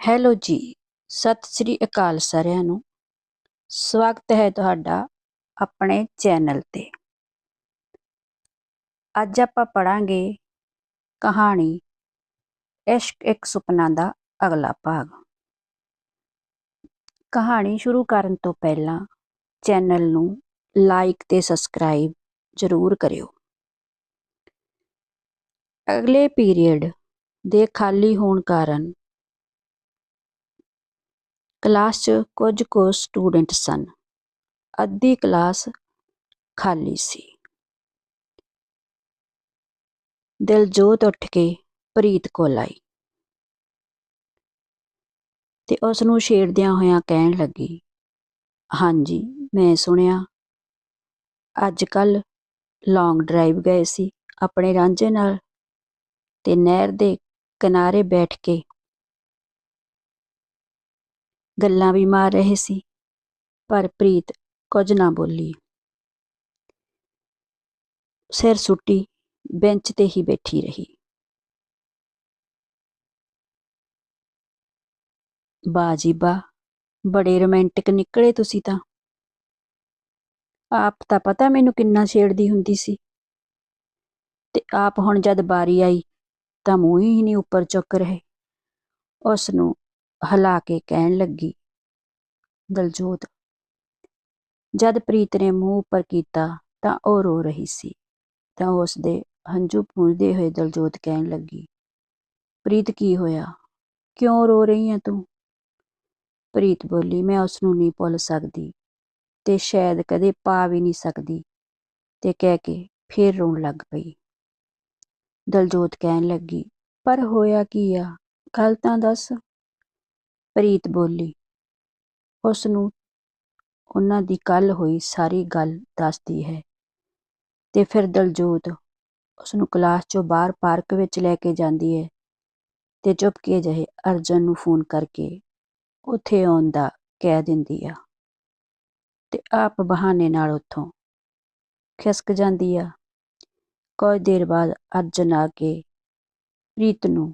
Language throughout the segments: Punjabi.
ਹੈਲੋ ਜੀ, ਸਤਿ ਸ੍ਰੀ ਅਕਾਲ ਸਾਰਿਆਂ ਨੂੰ। ਸਵਾਗਤ ਹੈ ਤੁਹਾਡਾ ਆਪਣੇ ਚੈਨਲ ਤੇ। ਅੱਜ ਆਪਾਂ ਪੜਾਂਗੇ ਕਹਾਣੀ ਇਸ਼ਕ ਇੱਕ ਸੁਪਨਾ ਦਾ ਅਗਲਾ ਭਾਗ। ਕਹਾਣੀ ਸ਼ੁਰੂ ਕਰਨ ਤੋਂ ਪਹਿਲਾਂ ਚੈਨਲ ਨੂੰ ਲਾਈਕ ਤੇ ਸਬਸਕ੍ਰਾਈਬ ਜ਼ਰੂਰ ਕਰਿਓ। ਅਗਲੇ ਪੀਰੀਅਡ ਦੇ ਖਾਲੀ ਹੋਣ ਕਾਰਨ ਕਲਾਸ 'ਚ ਕੁਝ ਕੁ ਸਟੂਡੈਂਟ ਸਨ। ਅੱਧੀ ਕਲਾਸ ਖਾਲੀ ਸੀ। ਦਿਲਜੋਤ ਉੱਠ ਕੇ ਪ੍ਰੀਤ ਕੋਲ ਆਈ ਤੇ ਉਸ ਨੂੰ ਛੇੜਦਿਆਂ ਹੋਇਆਂ ਕਹਿਣ ਲੱਗੀ, ਹਾਂਜੀ, ਮੈਂ ਸੁਣਿਆ। ਅੱਜ ਕੱਲ ਲੌਂਗ ਡਰਾਈਵ ਗਏ ਸੀ ਆਪਣੇ ਰਾਂਝੇ ਨਾਲ ਤੇ ਨਹਿਰ ਦੇ ਕਿਨਾਰੇ ਬੈਠ ਕੇ ਗੱਲਾਂ ਵੀ ਮਾਰ ਰਹੇ ਸੀ। ਪਰ ਪ੍ਰੀਤ ਕੁਝ ਨਾ ਬੋਲੀ। ਸਿਰ ਸੁੱਟੀ, ਬੈਂਚ ਤੇ ਹੀ ਬੈਠੀ ਰਹੀ। ਬਾਜੀਬਾ ਬੜੇ ਰੋਮਾਂਟਿਕ ਨਿਕਲੇ ਤੁਸੀਂ ਤਾਂ। ਆਪ ਤਾਂ ਪਤਾ ਮੈਨੂੰ ਕਿੰਨਾ ਛੇੜਦੀ ਹੁੰਦੀ ਸੀ। ਤੇ ਆਪ ਹੁਣ ਜਦ ਬਾਰੀ ਆਈ, ਤਾਂ ਮੂੰਹ ਹੀ ਨਹੀਂ ਉੱਪਰ ਚੁੱਕ ਰਹੇ। ਉਸ ਨੂੰ ਹਿਲਾ ਕੇ ਕਹਿਣ ਲੱਗੀ, ਦਲਜੋਤ, ਜਦ ਪ੍ਰੀਤ ਨੇ ਮੂੰਹ ਉੱਪਰ ਕੀਤਾ ਤਾਂ ਉਹ ਰੋ ਰਹੀ ਸੀ, ਤਾਂ ਉਸ ਦੇ ਹੰਝੂ ਪੂੰਝਦੇ ਹੋਏ ਦਲਜੋਤ ਕਹਿਣ ਲੱਗੀ, ਪ੍ਰੀਤ ਕੀ ਹੋਇਆ? ਕਿਉਂ ਰੋ ਰਹੀ ਹੈ ਤੂੰ? ਪ੍ਰੀਤ ਬੋਲੀ, ਮੈਂ ਉਸ ਨੂੰ ਨਹੀਂ ਭੁੱਲ ਸਕਦੀ ਤੇ ਸ਼ਾਇਦ ਕਦੇ ਪਾ ਵੀ ਨਹੀਂ ਸਕਦੀ ਤੇ ਕਹਿ ਕੇ ਫੇਰ ਰੋਣ ਲੱਗ ਪਈ। ਦਲਜੋਤ ਕਹਿਣ ਲੱਗੀ, ਪਰ ਹੋਇਆ ਕੀ ਆ? ਗੱਲ ਤਾਂ ਦੱਸ। ਪ੍ਰੀਤ ਬੋਲੀ, ਉਸਨੂੰ ਉਹਨਾਂ ਦੀ ਕੱਲ੍ਹ ਹੋਈ ਸਾਰੀ ਗੱਲ ਦੱਸਦੀ ਹੈ ਤੇ ਫਿਰ ਦਲਜੋਤ ਉਸਨੂੰ ਕਲਾਸ ਚੋਂ ਬਾਹਰ ਪਾਰਕ ਵਿੱਚ ਲੈ ਕੇ ਜਾਂਦੀ ਹੈ ਤੇ ਚੁੱਪਕੇ ਜਿਹੇ ਅਰਜਨ ਨੂੰ ਫੋਨ ਕਰਕੇ ਉੱਥੇ ਆਉਣ ਦਾ ਕਹਿ ਦਿੰਦੀ ਆ ਤੇ ਆਪ ਬਹਾਨੇ ਨਾਲ ਉੱਥੋਂ ਖਿਸਕ ਜਾਂਦੀ ਆ। ਕੁਝ ਦੇਰ ਬਾਅਦ ਅਰਜਨ ਆ ਕੇ ਪ੍ਰੀਤ ਨੂੰ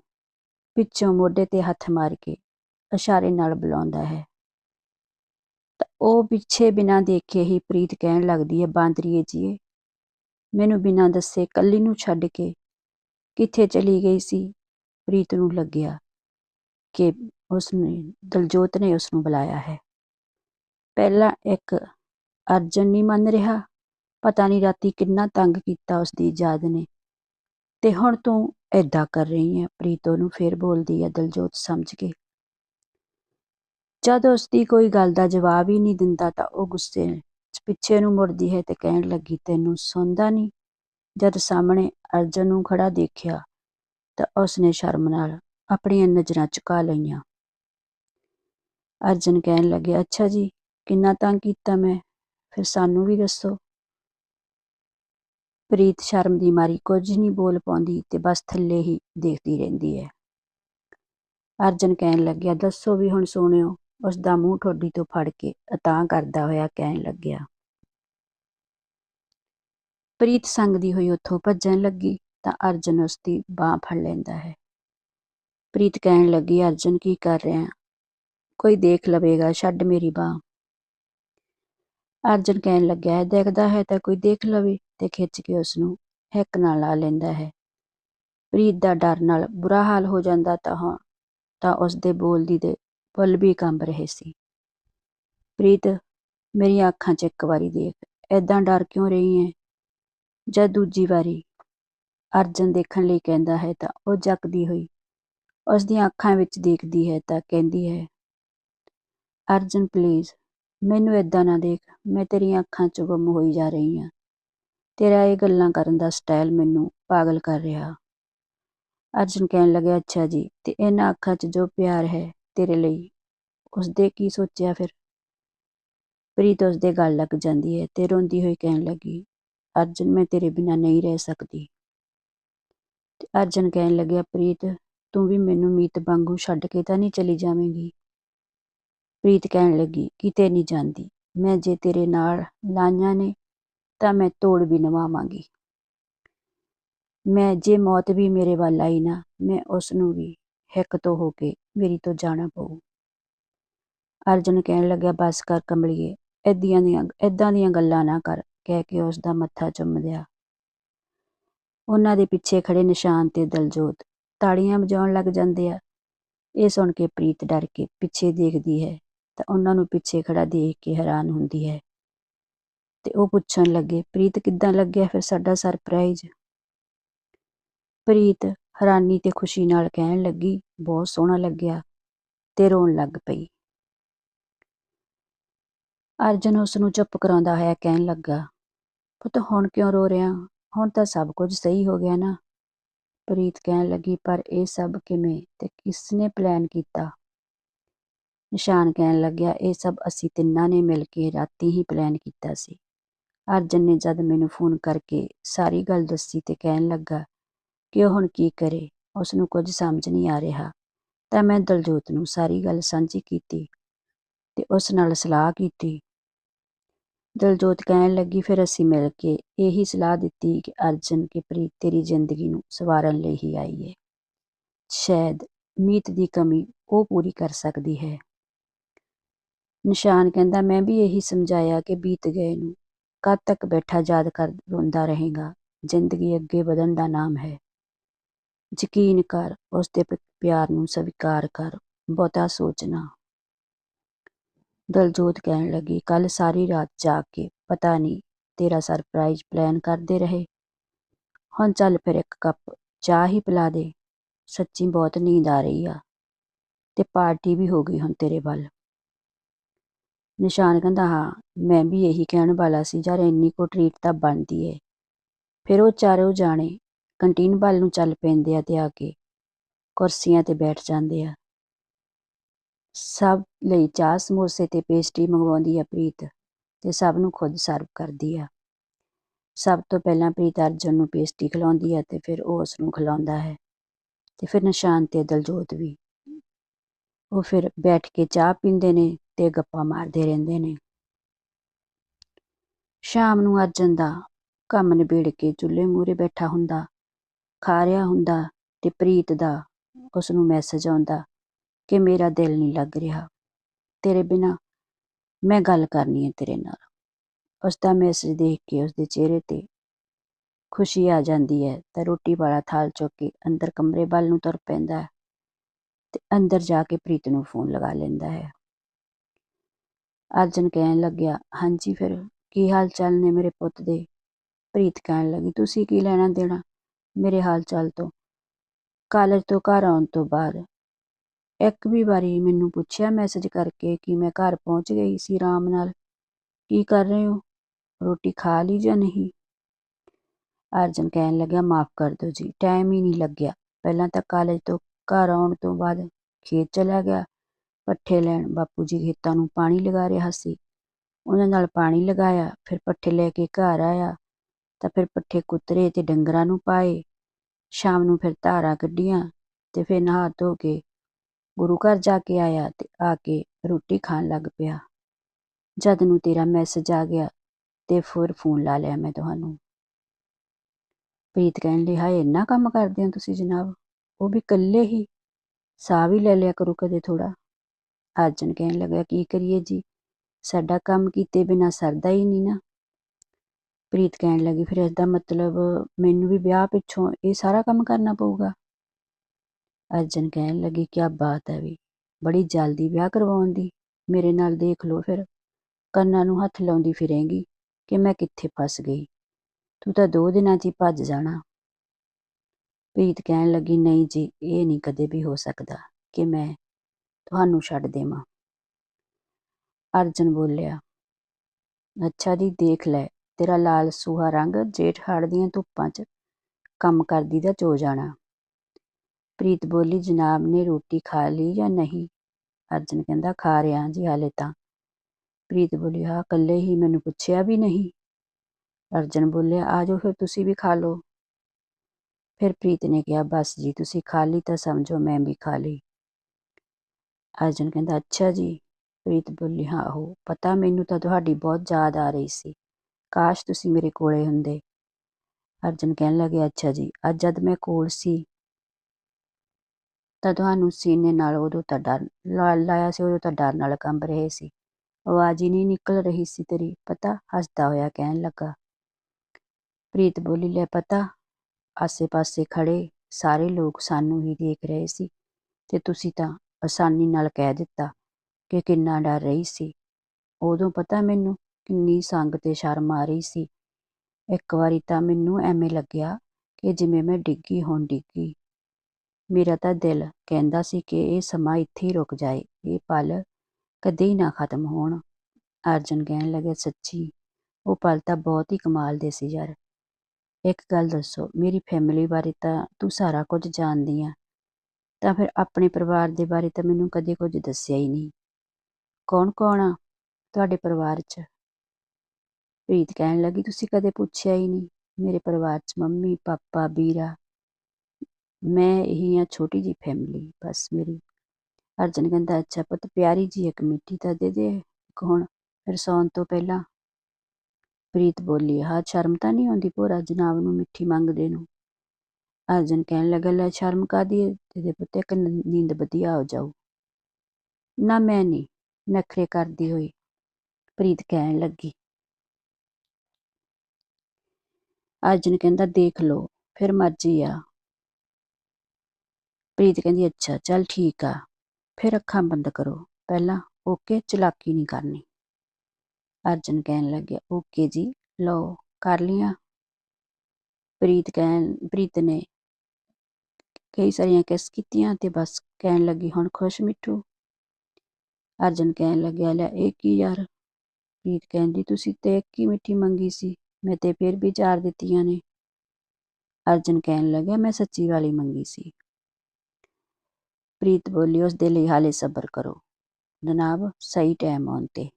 ਪਿੱਛੋਂ ਮੋਢੇ ਤੇ ਹੱਥ ਮਾਰ ਕੇ ਇਸ਼ਾਰੇ ਨਾਲ ਬੁਲਾਉਂਦਾ ਹੈ। ਤਾਂ ਉਹ ਪਿੱਛੇ ਬਿਨਾਂ ਦੇਖੇ ਹੀ ਪ੍ਰੀਤ ਕਹਿਣ ਲੱਗਦੀ ਹੈ, ਬਾਂਦਰੀਏ ਜੀਏ, ਮੈਨੂੰ ਬਿਨਾਂ ਦੱਸੇ ਕੱਲੀ ਨੂੰ ਛੱਡ ਕੇ ਕਿੱਥੇ ਚਲੀ ਗਈ ਸੀ? ਪ੍ਰੀਤ ਨੂੰ ਲੱਗਿਆ ਕਿ ਉਸ ਨੇ ਦਲਜੋਤ ਨੇ ਉਸ ਨੂੰ ਬੁਲਾਇਆ ਹੈ। ਪਹਿਲਾਂ ਇੱਕ ਅਰਜਨ ਨਹੀਂ ਮੰਨ ਰਿਹਾ। ਪਤਾ ਨਹੀਂ ਰਾਤੀ ਕਿੰਨਾ ਤੰਗ ਕੀਤਾ ਉਸ ਦੀ ਯਾਦ ਨੇ। ਤੇ ਹੁਣ ਤੂੰ ਐਦਾਂ ਕਰ ਰਹੀ ਹੈ? ਪ੍ਰੀਤੋ ਨੂੰ ਫੇਰ ਬੋਲਦੀ ਹੈ, ਦਲਜੋਤ, ਸਮਝ ਕੇ ਜਦ ਉਸਦੀ ਕੋਈ ਗੱਲ ਦਾ ਜਵਾਬ ਹੀ ਨਹੀਂ ਦਿੰਦਾ ਤਾਂ ਉਹ ਗੁੱਸੇ 'ਚ ਪਿੱਛੇ ਨੂੰ ਮੁੜਦੀ ਹੈ ਤੇ ਕਹਿਣ ਲੱਗੀ, ਤੈਨੂੰ ਸੁਣਦਾ ਨਹੀਂ? ਜਦ ਸਾਹਮਣੇ ਅਰਜਨ ਨੂੰ ਖੜਾ ਦੇਖਿਆ ਤਾਂ ਉਸਨੇ ਸ਼ਰਮ ਨਾਲ ਆਪਣੀਆਂ ਨਜ਼ਰਾਂ ਝੁਕਾ ਲਈਆਂ। ਅਰਜਨ ਕਹਿਣ ਲੱਗਿਆ ਅੱਛਾ ਜੀ, ਕਿੰਨਾ ਤੰਗ ਕੀਤਾ ਮੈਂ, ਫਿਰ ਸਾਨੂੰ ਵੀ ਦੱਸੋ। ਪ੍ਰੀਤ ਸ਼ਰਮ ਦੀ ਮਾਰੀ, ਕੁਝ ਨਹੀਂ ਬੋਲ ਪਾਉਂਦੀ ਤੇ ਬਸ ਥੱਲੇ ਹੀ ਦੇਖਦੀ ਰਹਿੰਦੀ ਹੈ। ਅਰਜਨ ਕਹਿਣ ਲੱਗਿਆ, ਦੱਸੋ ਵੀ ਹੁਣ ਸੋਹਣਿਓ ਉਸ ਦਾ ਮੂੰਹ ਠੋਡੀ ਤੋਂ ਫੜ ਕੇ ਅਤਾਂ ਕਰਦਾ ਹੋਇਆ ਕਹਿਣ ਲੱਗਿਆ। ਪ੍ਰੀਤ ਸੰਗਦੀ ਹੋਈ ਉੱਥੋਂ ਭੱਜਣ ਲੱਗੀ ਤਾਂ ਅਰਜਨ ਉਸ ਦੀ ਬਾਹ ਫੜ ਲੈਂਦਾ ਹੈ। ਪ੍ਰੀਤ ਕਹਿਣ ਲੱਗੀ, ਅਰਜਨ, ਕੀ ਕਰ ਰਿਹਾ ਕੋਈ ਦੇਖ ਲਵੇਗਾ, ਛੱਡ ਮੇਰੀ ਬਾਹ। ਅਰਜਨ ਕਹਿਣ ਲੱਗਿਆ ਦੇਖਦਾ ਹੈ ਤਾਂ ਕੋਈ ਦੇਖ ਲਵੇ ਤੇ ਖਿੱਚ ਕੇ ਉਸ ਨੂੰ ਹਿੱਕ ਨਾਲ ਲਾ ਲੈਂਦਾ ਹੈ। ਪ੍ਰੀਤ ਦਾ ਡਰ ਨਾਲ ਬੁਰਾ ਹਾਲ ਹੋ ਜਾਂਦਾ ਤਾਂ ਹਾਂ, ਤਾਂ ਉਸ ਦੇ ਬੋਲਦੀ ਦੇ ਫੁੱਲ ਵੀ ਕੰਬ ਰਹੇ ਸੀ। ਪ੍ਰੀਤ, ਮੇਰੀਆਂ ਅੱਖਾਂ 'ਚ ਇੱਕ ਵਾਰੀ ਦੇਖ ਐਦਾਂ ਡਰ ਕਿਉਂ ਰਹੀ ਹੈ ਜਦ ਦੂਜੀ ਵਾਰੀ ਅਰਜਨ ਦੇਖਣ ਲਈ ਕਹਿੰਦਾ ਹੈ ਤਾਂ ਉਹ ਜੱਕਦੀ ਹੋਈ ਉਸ ਦੀਆਂ ਅੱਖਾਂ ਵਿੱਚ ਦੇਖਦੀ ਹੈ ਤਾਂ ਕਹਿੰਦੀ ਹੈ, ਅਰਜਨ ਪਲੀਜ਼ ਮੈਨੂੰ ਐਦਾਂ ਨਾ ਦੇਖ, ਮੈਂ ਤੇਰੀਆਂ ਅੱਖਾਂ 'ਚ ਗੁੰਮ ਹੋਈ ਜਾ ਰਹੀ ਹਾਂ ਤੇਰਾ ਇਹ ਗੱਲਾਂ ਕਰਨ ਦਾ ਸਟਾਈਲ ਮੈਨੂੰ ਪਾਗਲ ਕਰ ਰਿਹਾ। ਅਰਜਨ ਕਹਿਣ ਲੱਗਿਆ, ਅੱਛਾ ਜੀ, ਤੇ ਇਹਨਾਂ ਅੱਖਾਂ 'ਚ ਜੋ ਪਿਆਰ ਹੈ ਤੇਰੇ ਲਈ। ਉਸਦੇ ਕੀ ਸੋਚਿਆ ਫਿਰ? ਪ੍ਰੀਤ ਉਸਦੇ ਗੱਲ ਲੱਗ ਜਾਂਦੀ ਹੈ ਤੇ ਰੋਂਦੀ ਹੋਈ ਕਹਿਣ ਲੱਗੀ, ਅਰਜਨ, ਮੈਂ ਤੇਰੇ ਬਿਨਾ ਨਹੀਂ ਰਹਿ ਸਕਦੀ। ਤੇ ਅਰਜਨ ਕਹਿਣ ਲੱਗਿਆ, ਪ੍ਰੀਤ, ਤੂੰ ਵੀ ਮੈਨੂੰ ਮੀਤ ਵਾਂਗੂ ਛੱਡ ਕੇ ਤਾਂ ਨਹੀਂ ਚਲੀ ਜਾਵੇਂਗੀ? ਪ੍ਰੀਤ ਕਹਿਣ ਲੱਗੀ, ਕਿਤੇ ਨਹੀਂ ਜਾਂਦੀ। ਮੈਂ ਜੇ ਤੇਰੇ ਨਾਲ ਲਾਈਆਂ ਨੇ, ਤਾਂ ਮੈਂ ਤੋੜ ਵੀ ਨਵਾਵਾਂਗੀ। ਮੈਂ ਜੇ ਮੌਤ ਵੀ ਮੇਰੇ ਵੱਲ ਆਈ ਨਾ, ਮੈਂ ਉਸ ਨੂੰ ਵੀ ਹਿੱਕ ਤੋਂ ਹੋ ਕੇ ਮੇਰੀ ਤੋਂ ਜਾਣਾ ਪਊ। ਅਰਜਨ ਕਹਿਣ ਲੱਗਿਆ, ਬਸ ਕਰ ਕਮਲੀਏ ਏਦੀਆਂ ਦੀਆਂ, ਏਦਾਂ ਦੀਆਂ ਗੱਲਾਂ ਨਾ ਕਰ। ਕਹਿ ਕੇ ਉਸ ਦਾ ਮੱਥਾ ਚੁੰਮ ਦਿਆ ਉਹਨਾਂ ਦੇ ਪਿੱਛੇ ਖੜੇ ਨਿਸ਼ਾਨ ਤੇ ਦਲਜੋਤ ਤਾੜੀਆਂ ਵਜਾਉਣ ਲੱਗ ਜਾਂਦੇ ਆ। ਇਹ ਸੁਣ ਕੇ ਪ੍ਰੀਤ ਡਰ ਕੇ ਪਿੱਛੇ ਦੇਖਦੀ ਹੈ ਤਾਂ ਉਹਨਾਂ ਨੂੰ ਪਿੱਛੇ ਖੜਾ ਦੇਖ ਕੇ ਹੈਰਾਨ ਹੁੰਦੀ ਹੈ। ਤੇ ਉਹ ਪੁੱਛਣ ਲੱਗੇ, ਪ੍ਰੀਤ ਕਿੱਦਾਂ ਲੱਗਿਆ ਫਿਰ ਸਾਡਾ ਸਰਪ੍ਰਾਈਜ਼? ਪ੍ਰੀਤ ਹੈਰਾਨੀ ਤੇ ਖੁਸ਼ੀ ਨਾਲ ਕਹਿਣ ਲੱਗੀ, ਬਹੁਤ ਸੋਹਣਾ ਲੱਗਿਆ ਤੇ ਰੋਣ ਲੱਗ ਪਈ। ਅਰਜਨ ਉਸ ਨੂੰ ਚੁੱਪ ਕਰਾਉਂਦਾ ਹੋਇਆ ਕਹਿਣ ਲੱਗਾ, ਪੁੱਤ, ਹੁਣ ਕਿਉਂ ਰੋ ਰਿਹਾ? ਹੁਣ ਤਾਂ ਸਭ ਕੁਝ ਸਹੀ ਹੋ ਗਿਆ ਨਾ? ਪ੍ਰੀਤ ਕਹਿਣ ਲੱਗੀ, ਪਰ ਇਹ ਸਭ ਕਿਵੇਂ ਤੇ ਕਿਸ ਨੇ ਪਲਾਨ ਕੀਤਾ? ਨਿਸ਼ਾਨ ਕਹਿਣ ਲੱਗਿਆ, ਇਹ ਸਭ ਅਸੀਂ ਤਿੰਨਾਂ ਨੇ ਮਿਲ ਕੇ ਰਾਤੀ ਹੀ ਪਲਾਨ ਕੀਤਾ ਸੀ। ਅਰਜਨ ਨੇ ਜਦ ਮੈਨੂੰ ਫੋਨ ਕਰਕੇ ਸਾਰੀ ਗੱਲ ਦੱਸੀ ਤੇ ਕਹਿਣ ਲੱਗਾ ਕਿ ਉਹ ਹੁਣ ਕੀ ਕਰੇ ਉਸ ਨੂੰ ਕੁਝ ਸਮਝ ਨਹੀਂ ਆ ਰਿਹਾ। ਤਾਂ ਮੈਂ ਦਲਜੋਤ ਨੂੰ ਸਾਰੀ ਗੱਲ ਸਾਂਝੀ ਕੀਤੀ ਤੇ ਉਸ ਨਾਲ ਸਲਾਹ ਕੀਤੀ। ਦਲਜੋਤ ਕਹਿਣ ਲੱਗੀ, ਫਿਰ ਅਸੀਂ ਮਿਲ ਕੇ ਇਹੀ ਸਲਾਹ ਦਿੱਤੀ ਕਿ ਅਰਜਨ ਕੀ ਪ੍ਰੀਤ ਤੇਰੀ ਜ਼ਿੰਦਗੀ ਨੂੰ ਸਵਾਰਨ ਲਈ ਹੀ ਆਈ ਹੈ ਸ਼ਾਇਦ ਮੀਤ ਦੀ ਕਮੀ ਉਹ ਪੂਰੀ ਕਰ ਸਕਦੀ ਹੈ। ਨਿਸ਼ਾਨ ਕਹਿੰਦਾ, ਮੈਂ ਵੀ ਇਹੀ ਸਮਝਾਇਆ ਕਿ ਬੀਤ ਗਏ ਨੂੰ ਕਦ ਤੱਕ ਬੈਠਾ ਯਾਦ ਕਰ ਰੋਂਦਾ ਰਹੇਗਾ। ਜ਼ਿੰਦਗੀ ਅੱਗੇ ਵਧਣ ਦਾ ਨਾਮ ਹੈ। ਯਕੀਨ ਕਰ ਉਸ ਦੇ ਪਿਆਰ ਨੂੰ ਸਵੀਕਾਰ ਕਰ। ਬਹੁਤਾ ਸੋਚਣਾ ਦਲਜੋਤ ਕਹਿਣ ਲੱਗੀ, ਕੱਲ ਸਾਰੀ ਰਾਤ ਜਾਗ ਕੇ ਪਤਾ ਨਹੀਂ ਤੇਰਾ ਸਰਪ੍ਰਾਈਜ਼ ਪਲਾਨ ਕਰਦੇ ਰਹੇ। ਹੁਣ ਚੱਲ ਫਿਰ ਇੱਕ ਕੱਪ ਚਾਹ ਹੀ ਪਿਲਾ ਦੇ। ਸੱਚੀ ਬਹੁਤ ਨੀਂਦ ਆ ਰਹੀ ਆ ਤੇ ਪਾਰਟੀ ਵੀ ਹੋ ਗਈ ਹੁਣ ਤੇਰੇ ਵੱਲ। ਨਿਸ਼ਾਨ ਕਹਿੰਦਾ, ਹਾਂ, ਮੈਂ ਵੀ ਇਹੀ ਕਹਿਣ ਵਾਲਾ ਸੀ, ਯਾਰ ਇੰਨੀ ਕੋ ਟਰੀਟ ਤਾਂ ਬਣਦੀ ਏ। ਫਿਰ ਉਹ ਚਾਰੋਂ ਜਾਣੇ ਕੰਟੀਨ ਵੱਲ ਨੂੰ ਚੱਲ ਪੈਂਦੇ ਆ ਤੇ ਆ ਕੇ ਕੁਰਸੀਆਂ ਤੇ ਬੈਠ ਜਾਂਦੇ ਆ। ਸਭ ਲਈ ਚਾਹ, ਸਮੋਸੇ ਤੇ ਪੇਸਟਰੀ ਮੰਗਵਾਉਂਦੀ ਆ ਪ੍ਰੀਤ ਤੇ ਸਭ ਨੂੰ ਖੁਦ ਸਰਵ ਕਰਦੀ ਆ। ਸਭ ਤੋਂ ਪਹਿਲਾਂ ਪ੍ਰੀਤ ਅਰਜਨ ਨੂੰ ਪੇਸਟਰੀ ਖਿਲਾਉਂਦੀ ਆ ਤੇ ਫਿਰ ਉਹ ਉਸ ਨੂੰ ਖਿਲਾਉਂਦਾ ਹੈ ਤੇ ਫਿਰ ਨਿਸ਼ਾਨ ਤੇ ਦਲਜੋਤ ਵੀ। ਉਹ ਫਿਰ ਬੈਠ ਕੇ ਚਾਹ ਪੀਂਦੇ ਨੇ ਤੇ ਗੱਪਾਂ ਮਾਰਦੇ ਰਹਿੰਦੇ ਨੇ। ਸ਼ਾਮ ਨੂੰ ਅਰਜਨ ਦਾ ਕੰਮ ਨਿਬੇੜ ਕੇ ਚੁੱਲ੍ਹੇ ਮੂਹਰੇ ਬੈਠਾ ਹੁੰਦਾ ਖਾ ਰਿਹਾ ਹੁੰਦਾ ਤੇ ਪ੍ਰੀਤ ਦਾ ਉਸਨੂੰ ਮੈਸੇਜ ਆਉਂਦਾ ਕਿ ਮੇਰਾ ਦਿਲ ਨਹੀਂ ਲੱਗ ਰਿਹਾ। ਤੇਰੇ ਬਿਨਾ ਮੈਂ ਗੱਲ ਕਰਨੀ ਹੈ ਤੇਰੇ ਨਾਲ। ਉਸ ਦਾ ਮੈਸੇਜ ਦੇਖ ਕੇ ਉਸ ਦੇ ਚਿਹਰੇ ਤੇ ਖੁਸ਼ੀ ਆ ਜਾਂਦੀ ਹੈ ਤਾਂ ਰੋਟੀ ਵਾਲਾ ਥਾਲ ਚੁੱਕ ਕੇ ਅੰਦਰ ਕਮਰੇ ਵੱਲ ਨੂੰ ਤੁਰ ਪੈਂਦਾ ਹੈ ਤੇ ਅੰਦਰ ਜਾ ਕੇ ਪ੍ਰੀਤ ਨੂੰ ਫੋਨ ਲਗਾ ਲੈਂਦਾ ਹੈ। ਅਰਜਨ ਕਹਿਣ ਲੱਗਿਆ, ਹਾਂਜੀ, ਫਿਰ ਕੀ ਹਾਲ ਚਾਲ ਨੇ ਮੇਰੇ ਪੁੱਤ ਦੇ? ਪ੍ਰੀਤ ਕਹਿਣ ਲੱਗੀ, ਤੁਸੀਂ ਕੀ ਲੈਣਾ ਦੇਣਾ? ਮੇਰੇ ਹਾਲ ਚਾਲ ਤੋਂ। ਕਾਲਜ ਤੋਂ ਘਰ ਆਉਣ ਤੋਂ ਬਾਅਦ ਇੱਕ ਵੀ ਵਾਰੀ ਮੈਨੂੰ ਪੁੱਛਿਆ ਮੈਸੇਜ ਕਰਕੇ ਕਿ ਮੈਂ ਘਰ ਪਹੁੰਚ ਗਈ ਸੀ ਆਰਾਮ ਨਾਲ। ਕੀ ਕਰ ਰਹੇ ਹੋ? ਰੋਟੀ ਖਾ ਲਈ ਜਾਂ ਨਹੀਂ? ਅਰਜਨ ਕਹਿਣ ਲੱਗਾ ਮਾਫ ਕਰ ਦਿਓ ਜੀ ਟਾਈਮ ਹੀ ਨਹੀਂ ਲੱਗਿਆ। ਪਹਿਲਾਂ ਤਾਂ ਕਾਲਜ ਤੋਂ ਘਰ ਆਉਣ ਤੋਂ ਬਾਅਦ ਖੇਤ ਚਲਾ ਗਿਆ। ਪੱਠੇ ਲੈਣ ਬਾਪੂ ਜੀ ਖੇਤਾਂ ਨੂੰ ਪਾਣੀ ਲਗਾ ਰਿਹਾ ਸੀ। ਉਹਨਾਂ ਨਾਲ ਪਾਣੀ ਲਗਾਇਆ, ਫਿਰ ਪੱਠੇ ਲੈ ਕੇ ਘਰ ਆਇਆ। ਤਾਂ ਫਿਰ ਪੱਠੇ ਕੁਤਰੇ ਤੇ ਡੰਗਰਾਂ ਨੂੰ ਪਾਏ। ਸ਼ਾਮ ਨੂੰ ਫਿਰ ਧਾਰਾਂ ਕੱਢੀਆਂ ਤੇ ਫਿਰ ਨਹਾ ਧੋ ਕੇ ਗੁਰੂ ਘਰ ਜਾ ਕੇ ਆਇਆ ਤੇ ਆ ਕੇ ਰੋਟੀ ਖਾਣ ਲੱਗ ਪਿਆ। ਜਦ ਨੂੰ ਤੇਰਾ ਮੈਸੇਜ ਆ ਗਿਆ ਤੇ ਫਿਰ ਫੋਨ ਲਾ ਲਿਆ ਮੈਂ ਤੁਹਾਨੂੰ। ਪ੍ਰੀਤ ਕਹਿਣ ਲਈ, ਹਾਏ, ਇੰਨਾ ਕੰਮ ਕਰਦੇ ਹੋ ਤੁਸੀਂ ਜਨਾਬ? ਉਹ ਵੀ ਇਕੱਲੇ ਹੀ ਸਾਹ ਵੀ ਲੈ ਲਿਆ ਕਰੋ ਕਦੇ ਥੋੜਾ ਅਰਜਨ ਕਹਿਣ ਲੱਗਾ, ਕੀ ਕਰੀਏ ਜੀ? ਸਾਡਾ ਕੰਮ ਕੀਤੇ ਬਿਨਾ ਸਰਦਾ ਹੀ ਨਹੀਂ ਨਾ। ਪ੍ਰੀਤ ਕਹਿਣ ਲੱਗੀ, ਫਿਰ ਇਸ ਦਾ ਮਤਲਬ ਮੈਨੂੰ ਵੀ ਵਿਆਹ ਪਿੱਛੋਂ ਇਹ ਸਾਰਾ ਕੰਮ ਕਰਨਾ ਪਊਗਾ। ਅਰਜਨ ਕਹਿਣ ਲੱਗੀ ਕੀ ਬਾਤ ਹੈ ਵੀ, ਬੜੀ ਜਲਦੀ ਵਿਆਹ ਕਰਵਾਉਣ ਦੀ, ਮੇਰੇ ਨਾਲ ਦੇਖ ਲਓ ਫਿਰ, ਕੰਨਾਂ ਨੂੰ ਹੱਥ ਲਾਉਂਦੀ ਫਿਰੇਂਗੀ ਕਿ ਮੈਂ ਕਿੱਥੇ ਫਸ ਗਈ। ਤੂੰ ਤਾਂ ਦੋ ਦਿਨਾਂ 'ਚ ਹੀ ਭੱਜ ਜਾਣਾ। ਪ੍ਰੀਤ ਕਹਿਣ ਲੱਗੀ, ਨਹੀਂ ਜੀ, ਇਹ ਨਹੀਂ ਕਦੇ ਵੀ ਹੋ ਸਕਦਾ ਕਿ ਮੈਂ ਤੁਹਾਨੂੰ ਛੱਡ ਦੇਵਾਂ। ਅਰਜਨ ਬੋਲਿਆ, ਅੱਛਾ ਜੀ, ਦੇਖ ਲੈ ਤੇਰਾ ਲਾਲ ਸੂਹਾ ਰੰਗ ਜੇਠ ਹਾੜ ਦੀਆਂ ਧੁੱਪਾਂ 'ਚ ਕੰਮ ਕਰਦੀ ਦਾ ਚੋ ਜਾਣਾ। ਪ੍ਰੀਤ ਬੋਲੀ, ਜਨਾਬ ਨੇ ਰੋਟੀ ਖਾ ਲਈ ਜਾਂ ਨਹੀਂ? ਅਰਜਨ ਕਹਿੰਦਾ, ਖਾ ਰਿਹਾ ਜੀ ਹਾਲੇ ਤਾਂ। ਪ੍ਰੀਤ ਬੋਲੀ, ਹਾਂ, ਇਕੱਲੇ ਹੀ? ਮੈਨੂੰ ਪੁੱਛਿਆ ਵੀ ਨਹੀਂ। ਅਰਜਨ ਬੋਲਿਆ, ਆ ਜਾਓ ਫਿਰ ਤੁਸੀਂ ਵੀ ਖਾ ਲਓ। ਫਿਰ ਪ੍ਰੀਤ ਨੇ ਕਿਹਾ, ਬਸ ਜੀ, ਤੁਸੀਂ ਖਾ ਲਈ ਤਾਂ ਸਮਝੋ ਮੈਂ ਵੀ ਖਾ ਲਈ। ਅਰਜਨ ਕਹਿੰਦਾ, ਅੱਛਾ ਜੀ। ਪ੍ਰੀਤ ਬੋਲੀ, ਹਾਂ ਹੋ ਪਤਾ ਮੈਨੂੰ ਤਾਂ ਤੁਹਾਡੀ ਬਹੁਤ ਯਾਦ ਆ ਰਹੀ ਸੀ। ਕਾਸ਼ ਤੁਸੀਂ ਮੇਰੇ ਕੋਲੇ ਹੁੰਦੇ। ਅਰਜਨ ਕਹਿਣ ਲੱਗੇ, ਅੱਛਾ ਜੀ, ਅੱਜ ਜਦ ਮੈਂ ਕੋਲ ਸੀ, ਤਾਂ ਤੁਹਾਨੂੰ ਸੀਨੇ ਨਾਲ ਉਦੋਂ ਤਾਂ ਡਰ, ਲਾ- ਲਾਇਆ ਸੀ, ਉਦੋਂ ਤਾਂ ਡਰ ਨਾਲ ਕੰਬ ਰਹੇ ਸੀ। ਆਵਾਜ਼ ਹੀ ਨਹੀਂ ਨਿਕਲ ਰਹੀ ਸੀ ਤੇਰੀ, ਪਤਾ? ਹੱਸਦਾ ਹੋਇਆ ਕਹਿਣ ਲੱਗਾ। ਪ੍ਰੀਤ ਬੋਲੀ, ਲੈ ਪਤਾ, ਆਸੇ-ਪਾਸੇ ਖੜੇ ਸਾਰੇ ਲੋਕ ਸਾਨੂੰ ਹੀ ਦੇਖ ਰਹੇ ਸੀ ਤੇ ਤੁਸੀਂ ਤਾਂ ਆਸਾਨੀ ਨਾਲ ਕਹਿ ਦਿੱਤਾ ਕਿ ਕਿੰਨਾ ਡਰ ਰਹੀ ਸੀ। ਉਦੋਂ ਪਤਾ ਮੈਨੂੰ ਕਿੰਨੀ ਸੰਗ ਤੇ ਸ਼ਰਮ ਆ ਰਹੀ ਸੀ। ਇੱਕ ਵਾਰੀ ਤਾਂ ਮੈਨੂੰ ਐਵੇਂ ਲੱਗਿਆ ਕਿ ਜਿਵੇਂ ਮੈਂ ਡਿੱਗੀ ਹੋਂ ਡਿੱਗੀ। ਮੇਰਾ ਤਾਂ ਦਿਲ ਕਹਿੰਦਾ ਸੀ ਕਿ ਇਹ ਸਮਾਂ ਇੱਥੇ ਹੀ ਰੁਕ ਜਾਏ, ਇਹ ਪਲ ਕਦੇ ਹੀ ਨਾ ਖਤਮ ਹੋਣ। ਅਰਜਨ ਕਹਿਣ ਲੱਗਾ, ਸੱਚੀ, ਉਹ ਪਲ ਤਾਂ ਬਹੁਤ ਹੀ ਕਮਾਲ ਦੇ ਸੀ ਯਾਰ। ਇੱਕ ਗੱਲ ਦੱਸੋ, ਮੇਰੀ ਫੈਮਿਲੀ ਬਾਰੇ ਤਾਂ ਤੂੰ ਸਾਰਾ ਕੁਝ ਜਾਣਦੀ ਆ। ਤਾਂ ਫਿਰ ਆਪਣੇ ਪਰਿਵਾਰ ਦੇ ਬਾਰੇ ਤਾਂ ਮੈਨੂੰ ਕਦੇ ਕੁਝ ਦੱਸਿਆ ਹੀ ਨਹੀਂ। ਕੌਣ ਕੌਣ ਆ ਤੁਹਾਡੇ ਪਰਿਵਾਰ 'ਚ? ਪ੍ਰੀਤ ਕਹਿਣ ਲੱਗੀ, ਤੁਸੀਂ ਕਦੇ ਪੁੱਛਿਆ ਹੀ ਨਹੀਂ, ਮੇਰੇ ਪਰਿਵਾਰ 'ਚ ਮੰਮੀ, ਪਾਪਾ, ਵੀਰਾ। ਮੈਂ ਇਹੀ ਆ ਛੋਟੀ ਜੀ ਫੈਮਿਲੀ ਬਸ ਮੇਰੀ। ਅਰਜਨ ਕਹਿੰਦਾ, ਅੱਛਾ ਪੁੱਤ, ਪਿਆਰੀ ਜੀ ਇੱਕ ਮਿੱਠੀ ਤਾਂ ਦੇ ਦੇ, ਇੱਕ ਹੁਣ ਫਿਰ ਸੌਣ ਤੋਂ ਪਹਿਲਾਂ। ਪ੍ਰੀਤ ਬੋਲੀ, ਹਾਂ, ਸ਼ਰਮ ਤਾਂ ਨਹੀਂ ਆਉਂਦੀ ਭੋਰਾ ਜਨਾਬ ਨੂੰ ਮਿੱਠੀ ਮੰਗਦੇ ਨੂੰ? ਅਰਜਨ ਕਹਿਣ ਲੱਗਾ, ਲੈ ਸ਼ਰਮ ਕਾਦੀ ਤੇ ਦੇ ਪੁੱਤ, ਇੱਕ ਨੀਂਦ ਵਧੀਆ ਹੋ ਜਾਊ। ਨਾ ਮੈਂ ਨਹੀਂ, ਨਖਰੇ ਕਰਦੀ ਹੋਈ। ਪ੍ਰੀਤ ਕਹਿਣ ਲੱਗੀ ਅਰਜਨ ਕਹਿੰਦਾ, ਦੇਖ ਲਓ, ਫਿਰ ਮਰਜ਼ੀ ਆ। ਪ੍ਰੀਤ ਕਹਿੰਦੀ, ਅੱਛਾ, ਚੱਲ ਠੀਕ ਆ। ਫਿਰ ਅੱਖਾਂ ਬੰਦ ਕਰੋ। ਪਹਿਲਾਂ ਓਕੇ, ਚਲਾਕੀ ਨਹੀਂ ਕਰਨੀ। ਅਰਜਨ ਕਹਿਣ ਲੱਗਿਆ, ਓਕੇ ਜੀ, ਲਓ, ਕਰ ਲੀਆਂ ਪ੍ਰੀਤ ਕਹਿਣ, ਪ੍ਰੀਤ ਨੇ ਕਈ ਸਾਰੀਆਂ ਕਿਸ ਕੀਤੀਆਂ ਤੇ ਬਸ ਕਹਿਣ ਲੱਗੀ, ਹੁਣ ਖੁਸ਼ ਮਿੱਠੂ? ਅਰਜਨ ਕਹਿਣ ਲੱਗਿਆ, ਲੈ, ਇਹ ਕੀ ਯਾਰ? ਪ੍ਰੀਤ ਕਹਿੰਦੀ, ਤੁਸੀਂ ਤੇ ਇੱਕ ਹੀ ਮਿੱਠੀ ਮੰਗੀ ਸੀ। ਮੈਂ ਤੇ ਫਿਰ ਵੀ ਚਾਰ ਦਿੱਤੀਆਂ ਨੇ। ਅਰਜਨ ਕਹਿਣ ਲੱਗਿਆ, ਮੈਂ ਸੱਚੀ ਵਾਲੀ ਮੰਗੀ ਸੀ। ਪ੍ਰੀਤ ਬੋਲੀ ਉਸ ਦੇ ਲਈ ਹਾਲੇ ਸਬਰ ਕਰੋ। ਜਨਾਬ, ਸਹੀ ਟਾਈਮ ਆਉਣ ਤੇ।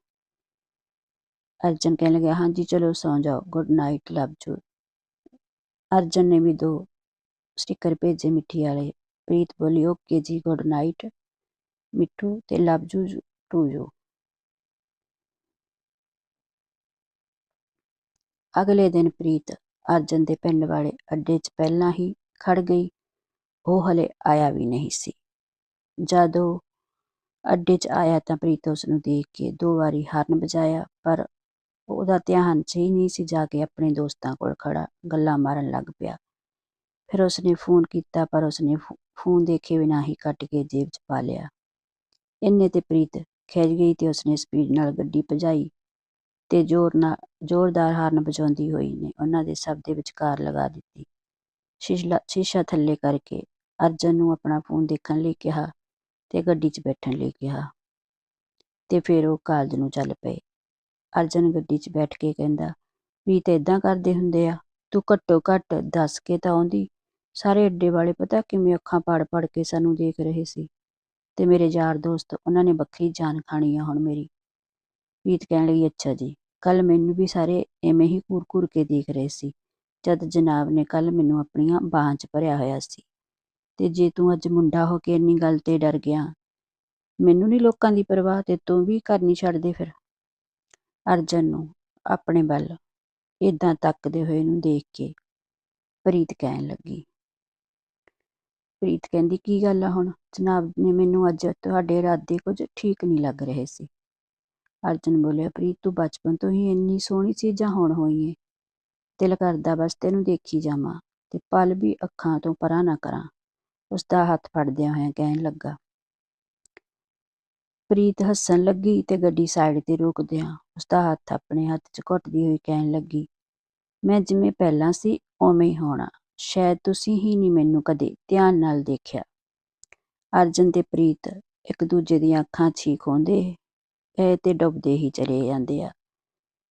ਅਰਜਨ ਕਹਿਣ ਲੱਗਿਆ, ਹਾਂਜੀ, ਚਲੋ, ਸੌਂ ਜਾਓ। Good night love you Arjan ਨੇ ਵੀ ਦੋ ਸਟicker ਭੇਜੇ ਮਿੱਠੀ ਵਾਲੇ। ਪ੍ਰੀਤ ਬੋਲੀ ਓਕੇ ਜੀ ਗੁੱਡ ਨਾਈਟ ਮਿੱਠੂ ਤੇ ਲਵ ਯੂ ਟੂ ਯੂ ਅਗਲੇ ਦਿਨ ਪ੍ਰੀਤ ਅਰਜਨ ਦੇ ਪਿੰਡ ਵਾਲੇ ਅੱਡੇ 'ਚ ਪਹਿਲਾਂ ਹੀ ਖੜ ਗਈ। ਉਹ ਹਲੇ ਆਇਆ ਵੀ ਨਹੀਂ ਸੀ। ਜਦੋਂ ਅੱਡੇ 'ਚ ਆਇਆ ਤਾਂ ਪ੍ਰੀਤ ਉਸ ਨੂੰ ਦੇਖ ਕੇ ਦੋ ਵਾਰੀ ਹਰਨ ਵਜਾਇਆ, ਪਰ ਉਹਦਾ ਧਿਆਨ 'ਚ ਹੀ ਨਹੀਂ ਸੀ ਜਾ ਕੇ ਆਪਣੇ ਦੋਸਤਾਂ ਕੋਲ ਖੜਾ, ਗੱਲਾਂ ਮਾਰਨ ਲੱਗ ਪਿਆ। ਫਿਰ ਉਸਨੇ ਫੋਨ ਕੀਤਾ, ਪਰ ਉਸਨੇ ਫੋਨ ਦੇਖੇ ਬਿਨਾਂ ਹੀ ਕੱਟ ਕੇ ਜੇਬ 'ਚ ਪਾ ਲਿਆ। ਇੰਨੇ ਤੇ ਪ੍ਰੀਤ ਖਿੱਚ ਗਈ ਤੇ ਉਸਨੇ ਸਪੀਡ ਨਾਲ ਗੱਡੀ ਭਜਾਈ। ਤੇ ਜ਼ੋਰ ਨਾਲ ਜ਼ੋਰਦਾਰ ਹਾਰਨ ਵਜਾਉਂਦੀ ਹੋਈ ਨੇ। ਉਹਨਾਂ ਦੇ ਸਭ ਦੇ ਵਿਚਕਾਰ ਲਗਾ ਦਿੱਤੀ। ਸ਼ੀਸ਼ਲਾ, ਸ਼ੀਸ਼ਾ ਥੱਲੇ ਕਰਕੇ ਅਰਜਨ ਨੂੰ ਆਪਣਾ ਫੋਨ ਦੇਖਣ ਲਈ ਕਿਹਾ ਤੇ ਗੱਡੀ 'ਚ ਬੈਠਣ ਲਈ ਕਿਹਾ। ਤੇ ਫਿਰ ਉਹ ਕਾਲਜ ਨੂੰ ਚੱਲ ਪਏ। ਅਰਜਨ ਗੱਡੀ 'ਚ ਬੈਠ ਕੇ ਕਹਿੰਦਾ, ਵੀ ਤੇ ਇਦਾਂ ਕਰਦੇ ਹੁੰਦੇ ਆ, ਤੂੰ ਘੱਟੋ ਘੱਟ ਦੱਸ ਕੇ ਤਾਂ ਆਉਂਦੀ। ਸਾਰੇ ਅੱਡੇ ਵਾਲੇ ਪਤਾ ਕਿਵੇਂ ਅੱਖਾਂ ਪੜ ਪੜ ਕੇ ਸਾਨੂੰ ਦੇਖ ਰਹੇ ਸੀ। ਤੇ ਮੇਰੇ ਯਾਰ ਦੋਸਤ, ਉਹਨਾਂ ਨੇ ਵੱਖਰੀ ਜਾਨ ਖਾਣੀ ਆ ਹੁਣ ਮੇਰੀ। ਪ੍ਰੀਤ ਕਹਿਣ ਲੱਗੀ, ਅੱਛਾ ਜੀ ਕੱਲ ਮੈਨੂੰ ਵੀ ਸਾਰੇ ਐਵੇਂ ਹੀ ਘੂਰ ਘੂਰ ਕੇ ਦੇਖ ਰਹੇ ਸੀ, ਜਦ ਜਨਾਬ ਨੇ ਕੱਲ ਮੈਨੂੰ ਆਪਣੀਆਂ ਬਾਹਾਂ 'ਚ ਭਰਿਆ ਹੋਇਆ ਸੀ। ਤੇ ਜੇ ਤੂੰ ਅੱਜ ਮੁੰਡਾ ਹੋ ਕੇ ਇੰਨੀ ਗੱਲ ਤੇ ਡਰ ਗਿਆ, ਮੈਨੂੰ ਨਹੀਂ ਲੋਕਾਂ ਦੀ ਪਰਵਾਹ ਤੇ ਤੂੰ ਵੀ ਘਰ ਛੱਡ ਛੱਡਦੇ ਫਿਰ। ਅਰਜਨ ਨੂੰ ਆਪਣੇ ਵੱਲ ਇਦਾਂ ਤੱਕਦੇ ਹੋਏ ਨੂੰ ਦੇਖ ਕੇ ਪ੍ਰੀਤ ਕਹਿਣ ਲੱਗੀ। ਪ੍ਰੀਤ ਕਹਿੰਦੀ, ਕੀ ਗੱਲ ਆ ਹੁਣ? ਜਨਾਬ ਨੇ ਮੈਨੂੰ ਅੱਜ ਤੁਹਾਡੇ ਇਰਾਦੇ ਕੁਝ ਠੀਕ ਨਹੀਂ ਲੱਗ ਰਹੇ ਸੀ। ਅਰਜਨ ਬੋਲਿਆ, ਪ੍ਰੀਤ, ਤੂੰ ਬਚਪਨ ਤੋਂ ਹੀ ਇੰਨੀ ਸੋਹਣੀ ਸੀ ਜਾਂ ਹੁਣ ਹੋਈ ਏ? ਦਿਲ ਕਰਦਾ ਬਸ ਤੈਨੂੰ ਦੇਖੀ ਜਾਵਾਂ ਤੇ ਪਲ ਵੀ ਅੱਖਾਂ ਤੋਂ ਪਰਾਂ ਨਾ ਕਰਾਂ। ਉਸ ਦਾ ਹੱਥ ਫੜਦਿਆਂ ਹੋਇਆਂ ਕਹਿਣ ਲੱਗਾ। ਪ੍ਰੀਤ ਹੱਸਣ ਲੱਗੀ ਤੇ ਗੱਡੀ ਸਾਈਡ ਤੇ ਰੋਕਦਿਆਂ ਉਸ ਦਾ ਹੱਥ ਆਪਣੇ ਹੱਥ 'ਚ ਘੁੱਟਦੀ ਹੋਈ ਕਹਿਣ ਲੱਗੀ, ਮੈਂ ਜਿਵੇਂ ਪਹਿਲਾਂ ਸੀ, ਉਵੇਂ ਹੀ ਹੋਣਾ। ਸ਼ਾਇਦ ਤੁਸੀਂ ਹੀ ਨਹੀਂ ਮੈਨੂੰ ਕਦੇ ਧਿਆਨ ਨਾਲ ਦੇਖਿਆ। ਅਰਜਨ ਤੇ ਪ੍ਰੀਤ ਇੱਕ ਦੂਜੇ ਦੀਆਂ ਅੱਖਾਂ ਛੀਕ ਹੁੰਦੇ ਇਹ ਤੇ ਡੁੱਬਦੇ ਹੀ ਚਲੇ ਜਾਂਦੇ ਆ।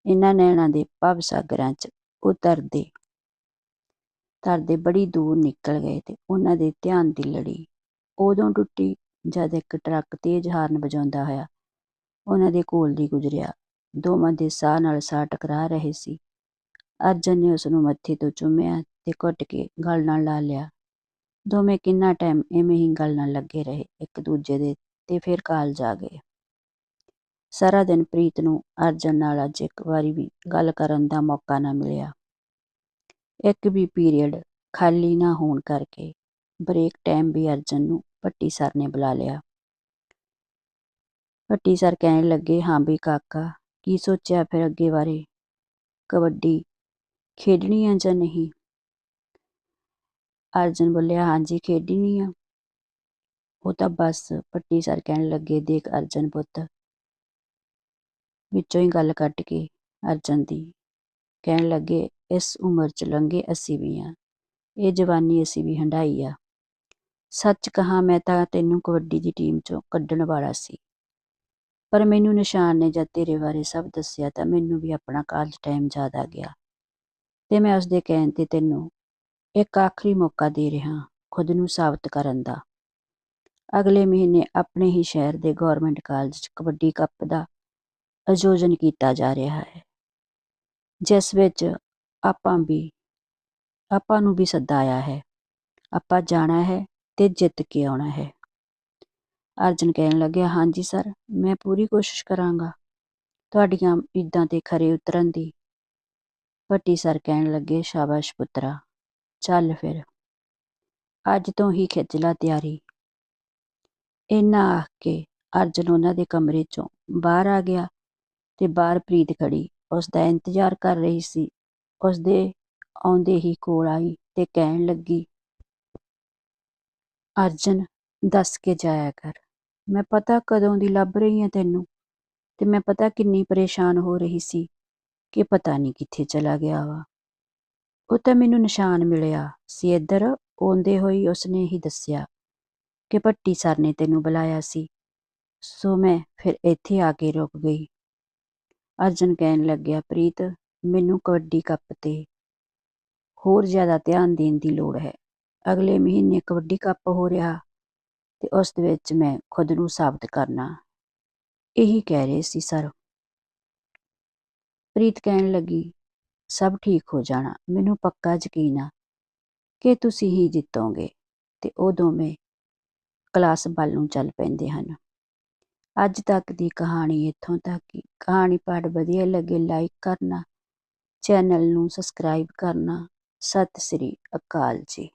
ਇਹਨਾਂ ਨੈਣਾਂ ਦੇ ਭਵ ਸਾਗਰਾਂ 'ਚ ਉਹ ਤਰਦੇ ਬੜੀ ਦੂਰ ਨਿਕਲ ਗਏ ਤੇ ਉਹਨਾਂ ਦੇ ਧਿਆਨ ਦੀ ਲੜੀ ਉਦੋਂ ਟੁੱਟੀ ਜਦ ਇੱਕ ਟਰੱਕ ਤੇਜ਼ ਹਾਰਨ ਵਜਾਉਂਦਾ ਹੋਇਆ ਉਹਨਾਂ ਦੇ ਕੋਲ ਦੀ ਗੁਜ਼ਰਿਆ। ਦੋਵਾਂ ਦੇ ਸਾਹ ਨਾਲ ਸਾਹ ਟਕਰਾ ਰਹੇ ਸੀ। ਅਰਜਨ ਨੇ ਉਸ ਨੂੰ ਮੱਥੇ ਤੋਂ ਚੁੰਮਿਆ ਤੇ ਘੁੱਟ ਕੇ ਗਲ ਨਾਲ ਲਾ ਲਿਆ। ਦੋਵੇਂ ਕਿੰਨਾ ਟਾਈਮ ਐਵੇਂ ਹੀ ਗਲ ਨਾਲ ਲੱਗੇ ਰਹੇ, ਇੱਕ ਦੂਜੇ ਦੇ ਤੇ ਫਿਰ ਕਾਲਜ ਆ ਗਏ। ਸਾਰਾ ਦਿਨ ਪ੍ਰੀਤ ਨੂੰ ਅਰਜਨ ਨਾਲ ਅੱਜ ਇੱਕ ਵਾਰੀ ਵੀ ਗੱਲ ਕਰਨ ਦਾ ਮੌਕਾ ਨਾ ਮਿਲਿਆ। ਇੱਕ ਵੀ ਪੀਰੀਅਡ ਖਾਲੀ ਨਾ ਹੋਣ ਕਰਕੇ ਬ੍ਰੇਕ ਟਾਈਮ ਵੀ ਅਰਜਨ ਨੂੰ ਭੱਟੀ ਸਰ ਨੇ ਬੁਲਾ ਲਿਆ। ਭੱਟੀ ਸਰ ਕਹਿਣ ਲੱਗੇ, ਹਾਂ ਵੀ ਕਾਕਾ, ਕੀ ਸੋਚਿਆ ਫਿਰ ਅੱਗੇ ਬਾਰੇ? ਕਬੱਡੀ ਖੇਡਣੀ ਆ ਜਾਂ ਨਹੀਂ? ਅਰਜਨ ਬੋਲਿਆ, ਹਾਂਜੀ, ਖੇਡਣੀ ਆ। ਉਹ ਤਾਂ ਬਸ ਭੱਟੀ ਸਰ ਕਹਿਣ ਲੱਗੇ, ਦੇਖ ਅਰਜਨ ਪੁੱਤ ਵਿੱਚੋਂ ਹੀ ਗੱਲ ਕੱਢ ਕੇ ਅਰਜਨ ਦੀ ਕਹਿਣ ਲੱਗੇ, ਇਸ ਉਮਰ ਚ ਲੰਘੇ ਅਸੀਂ ਵੀ ਆ। ਇਹ ਜਵਾਨੀ ਅਸੀਂ ਵੀ ਹੰਡਾਈ ਆ। ਸੱਚ ਕਹਾ, ਮੈਂ ਤਾਂ ਤੈਨੂੰ ਕਬੱਡੀ ਦੀ ਟੀਮ ਚੋਂ ਕੱਢਣ ਵਾਲਾ ਸੀ। ਪਰ ਮੈਨੂੰ ਨਿਸ਼ਾਨ ਨੇ ਜਦ ਤੇਰੇ ਬਾਰੇ ਸਭ ਦੱਸਿਆ ਤਾਂ ਮੈਨੂੰ ਵੀ ਆਪਣਾ ਕਾਲਜ ਟਾਈਮ ਯਾਦ ਆ ਗਿਆ। ਤੇ ਮੈਂ ਉਸਦੇ ਕਹਿਣ ਤੇ ਤੈਨੂੰ ਇੱਕ ਆਖਰੀ ਮੌਕਾ ਦੇ ਰਿਹਾ ਖੁਦ ਨੂੰ ਸਾਬਤ ਕਰਨ ਦਾ। ਅਗਲੇ ਮਹੀਨੇ ਆਪਣੇ ਹੀ ਸ਼ਹਿਰ ਦੇ ਗਵਰਨਮੈਂਟ ਕਾਲਜ 'ਚ ਕਬੱਡੀ ਕੱਪ ਦਾ ਆਯੋਜਨ ਕੀਤਾ ਜਾ ਰਿਹਾ ਹੈ। ਜਿਸ ਵਿੱਚ ਆਪਾਂ ਵੀ, ਆਪਾਂ ਨੂੰ ਵੀ ਸੱਦਾ ਆਇਆ ਹੈ। ਆਪਾਂ ਜਾਣਾ ਹੈ ਤੇ ਜਿੱਤ ਕੇ ਆਉਣਾ ਹੈ। ਅਰਜਨ ਕਹਿਣ ਲੱਗਿਆ, ਹਾਂਜੀ ਸਰ, ਮੈਂ ਪੂਰੀ ਕੋਸ਼ਿਸ਼ ਕਰਾਂਗਾ। ਤੁਹਾਡੀਆਂ ਉਮੀਦਾਂ ਤੇ ਖਰੇ ਉਤਰਨ ਦੀ। ਭੱਟੀ ਸਰ ਕਹਿਣ ਲੱਗੇ, ਸ਼ਾਬਾਸ਼ ਪੁੱਤਰਾ, ਚੱਲ ਫਿਰ। ਅੱਜ ਤੋਂ ਹੀ ਖਿੱਚ ਲਾ ਤਿਆਰੀ। ਇੰਨਾ ਆਖ ਕੇ ਅਰਜਨ ਉਹਨਾਂ ਦੇ ਕਮਰੇ ਚੋਂ ਬਾਹਰ ਆ ਗਿਆ। ਤੇ ਬਾਹਰ ਪ੍ਰੀਤ ਖੜੀ। ਉਸ ਦਾ ਇੰਤਜ਼ਾਰ ਕਰ ਰਹੀ ਸੀ। ਉਸ ਦੇ ਆਉਂਦੇ ਹੀ ਕੋਲ ਆਈ ਤੇ ਕਹਿਣ ਲੱਗੀ, ਅਰਜਨ, ਦੱਸ ਕੇ ਜਾਇਆ ਕਰ। ਮੈਂ ਪਤਾ ਕਦੋਂ ਦੀ ਲੱਭ ਰਹੀ ਹਾਂ ਤੈਨੂੰ ਤੇ ਮੈਂ ਪਤਾ ਕਿੰਨੀ ਪਰੇਸ਼ਾਨ ਹੋ ਰਹੀ ਸੀ ਕਿ ਪਤਾ ਨਹੀਂ ਕਿੱਥੇ ਚਲਾ ਗਿਆ ਵਾ। ਉਹ ਤਾਂ ਮੈਨੂੰ ਨਿਸ਼ਾਨ ਮਿਲਿਆ ਸੀ ਇੱਧਰ। ਆਉਂਦੇ ਹੋਈ ਉਸਨੇ ਹੀ ਦੱਸਿਆ ਕਿ ਭੱਟੀ ਸਰ ਨੇ ਤੈਨੂੰ ਬੁਲਾਇਆ ਸੀ। ਸੋ ਮੈਂ ਫਿਰ ਇੱਥੇ ਆ ਕੇ ਰੁਕ ਗਈ। ਅਰਜਨ ਕਹਿਣ ਲੱਗਿਆ, ਪ੍ਰੀਤ, ਮੈਨੂੰ ਕਬੱਡੀ ਕੱਪ ਤੇ ਹੋਰ ਜ਼ਿਆਦਾ ਧਿਆਨ ਦੇਣ ਦੀ ਲੋੜ ਹੈ। ਅਗਲੇ ਮਹੀਨੇ ਕਬੱਡੀ ਕੱਪ ਹੋ ਰਿਹਾ ਤੇ ਉਸ ਦੇ ਵਿੱਚ ਮੈਂ ਖੁਦ ਨੂੰ ਸਾਬਤ ਕਰਨਾ। ਇਹੀ ਕਹਿ ਰਹੇ ਸੀ ਸਰ। ਪ੍ਰੀਤ ਕਹਿਣ ਲੱਗੀ, ਸਭ ਠੀਕ ਹੋ ਜਾਣਾ। ਮੈਨੂੰ ਪੱਕਾ ਯਕੀਨ ਆ ਕਿ ਤੁਸੀਂ ਹੀ ਜਿੱਤੋਗੇ ਤੇ ਉਹ ਦੋਵੇਂ ਕਲਾਸ ਵੱਲ ਨੂੰ ਚੱਲ ਪੈਂਦੇ ਹਨ। ਅੱਜ ਤੱਕ ਦੀ ਕਹਾਣੀ ਇੱਥੋਂ ਤੱਕ ਹੀ। ਕਹਾਣੀ ਪੜ੍ਹ ਵਧੀਆ ਲੱਗੇ ਲਾਈਕ ਕਰਨਾ ਚੈਨਲ ਨੂੰ ਸਬਸਕ੍ਰਾਈਬ ਕਰਨਾ। ਸਤਿ ਸ੍ਰੀ ਅਕਾਲ ਜੀ।